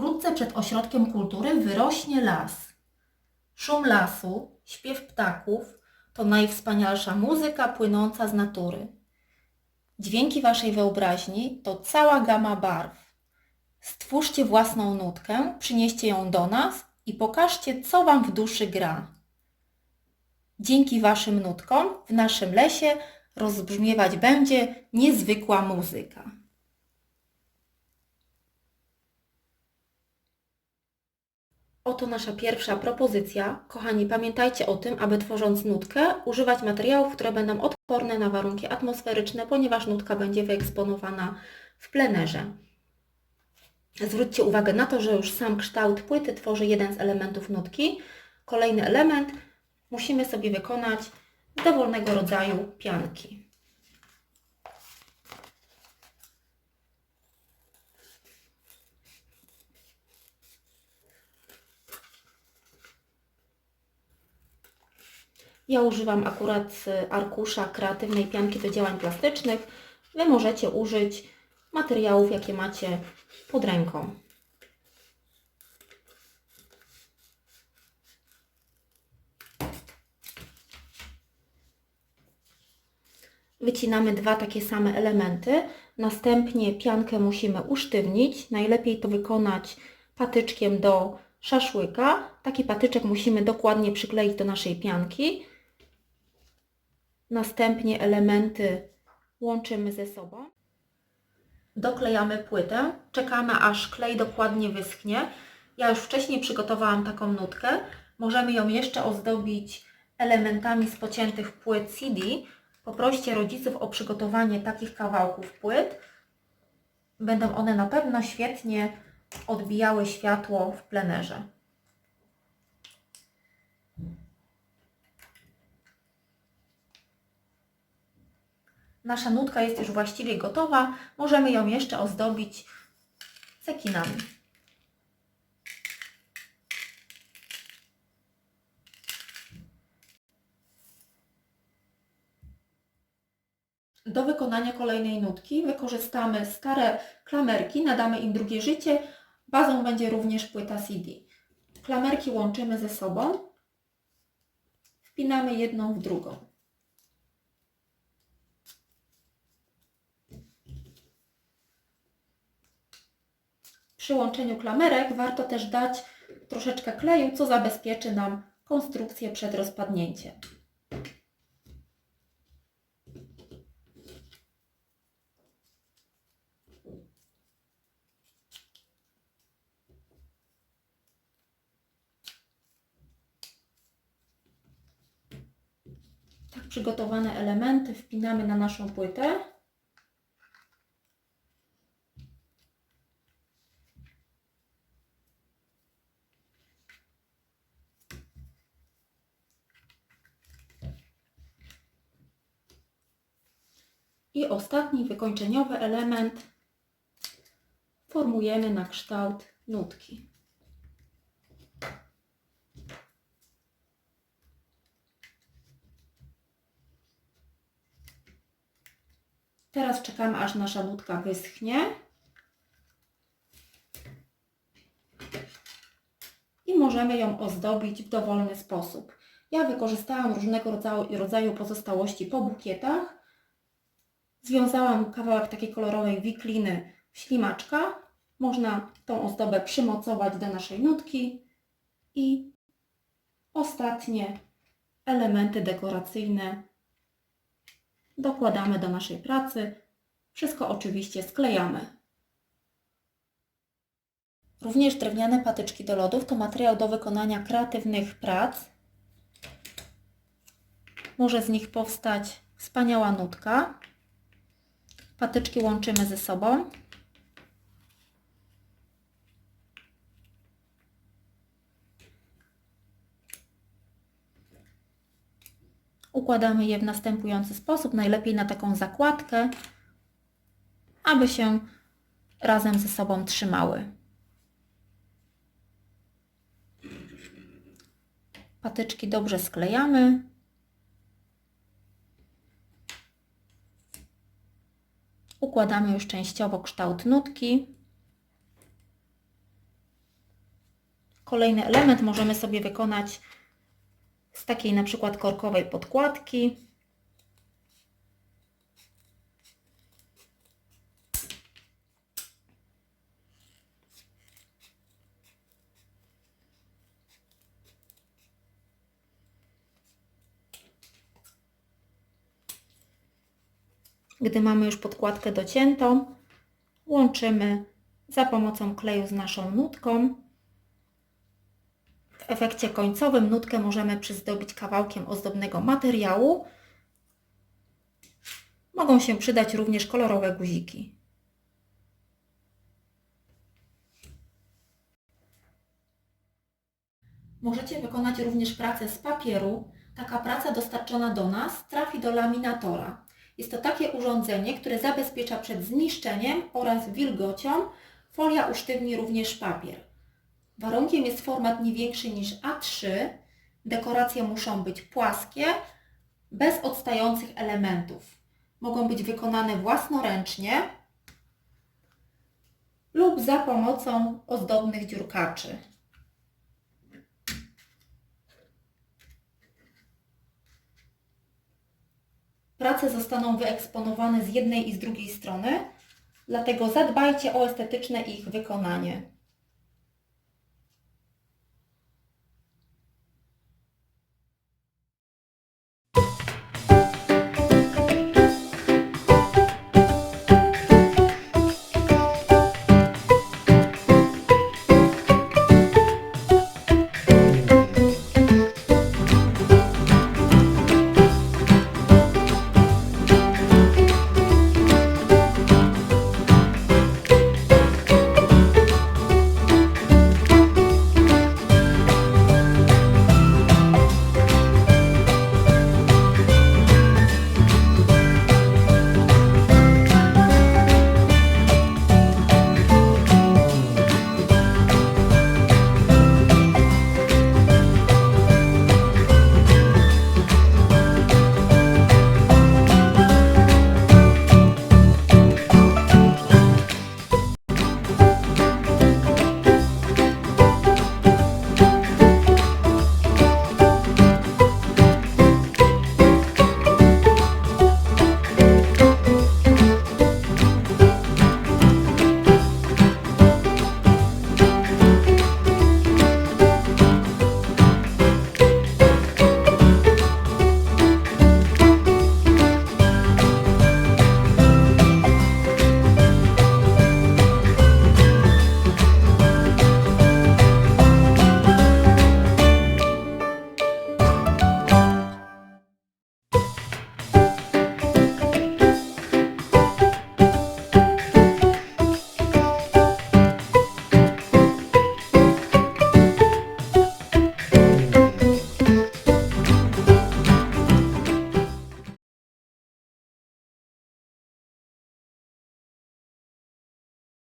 Wkrótce przed ośrodkiem kultury wyrośnie las. Szum lasu, śpiew ptaków to najwspanialsza muzyka płynąca z natury. Dźwięki waszej wyobraźni to cała gama barw. Stwórzcie własną nutkę, przynieście ją do nas i pokażcie, co wam w duszy gra. Dzięki waszym nutkom w naszym lesie rozbrzmiewać będzie niezwykła muzyka. Oto nasza pierwsza propozycja. Kochani, pamiętajcie o tym, aby tworząc nutkę, używać materiałów, które będą odporne na warunki atmosferyczne, ponieważ nutka będzie wyeksponowana w plenerze. Zwróćcie uwagę na to, że już sam kształt płyty tworzy jeden z elementów nutki. Kolejny element musimy sobie wykonać z dowolnego rodzaju pianki. Ja używam akurat y, arkusza kreatywnej pianki do działań plastycznych. Wy możecie użyć materiałów, jakie macie pod ręką. Wycinamy dwa takie same elementy. Następnie piankę musimy usztywnić. Najlepiej to wykonać patyczkiem do szaszłyka. Taki patyczek musimy dokładnie przykleić do naszej pianki. Następnie elementy łączymy ze sobą. Doklejamy płytę, czekamy aż klej dokładnie wyschnie. Ja już wcześniej przygotowałam taką nutkę. Możemy ją jeszcze ozdobić elementami z pociętych płyt CD. Poproście rodziców o przygotowanie takich kawałków płyt. Będą one na pewno świetnie odbijały światło w plenerze. Nasza nutka jest już właściwie gotowa. Możemy ją jeszcze ozdobić cekinami. Do wykonania kolejnej nutki wykorzystamy stare klamerki, nadamy im drugie życie. Bazą będzie również płyta CD. Klamerki łączymy ze sobą. Wpinamy jedną w drugą. Przy łączeniu klamerek warto też dać troszeczkę kleju, co zabezpieczy nam konstrukcję przed rozpadnięciem. Tak przygotowane elementy wpinamy na naszą płytę. I ostatni wykończeniowy element formujemy na kształt nutki. Teraz czekamy, aż nasza nutka wyschnie. I możemy ją ozdobić w dowolny sposób. Ja wykorzystałam różnego rodzaju, rodzaju pozostałości po bukietach. Związałam kawałek takiej kolorowej wikliny ślimaczka. Można tą ozdobę przymocować do naszej nutki i ostatnie elementy dekoracyjne dokładamy do naszej pracy. Wszystko oczywiście sklejamy. Również drewniane patyczki do lodów to materiał do wykonania kreatywnych prac. Może z nich powstać wspaniała nutka. Patyczki łączymy ze sobą. Układamy je w następujący sposób, najlepiej na taką zakładkę, aby się razem ze sobą trzymały. Patyczki dobrze sklejamy. Układamy już częściowo kształt nutki. Kolejny element możemy sobie wykonać z takiej na przykład korkowej podkładki. Gdy mamy już podkładkę dociętą, łączymy za pomocą kleju z naszą nutką. W efekcie końcowym nutkę możemy przyzdobić kawałkiem ozdobnego materiału. Mogą się przydać również kolorowe guziki. Możecie wykonać również pracę z papieru. Taka praca dostarczona do nas trafi do laminatora. Jest to takie urządzenie, które zabezpiecza przed zniszczeniem oraz wilgocią. Folia usztywni również papier. Warunkiem jest format nie większy niż A3. Dekoracje muszą być płaskie, bez odstających elementów. Mogą być wykonane własnoręcznie lub za pomocą ozdobnych dziurkaczy. Prace zostaną wyeksponowane z jednej i z drugiej strony, dlatego zadbajcie o estetyczne ich wykonanie.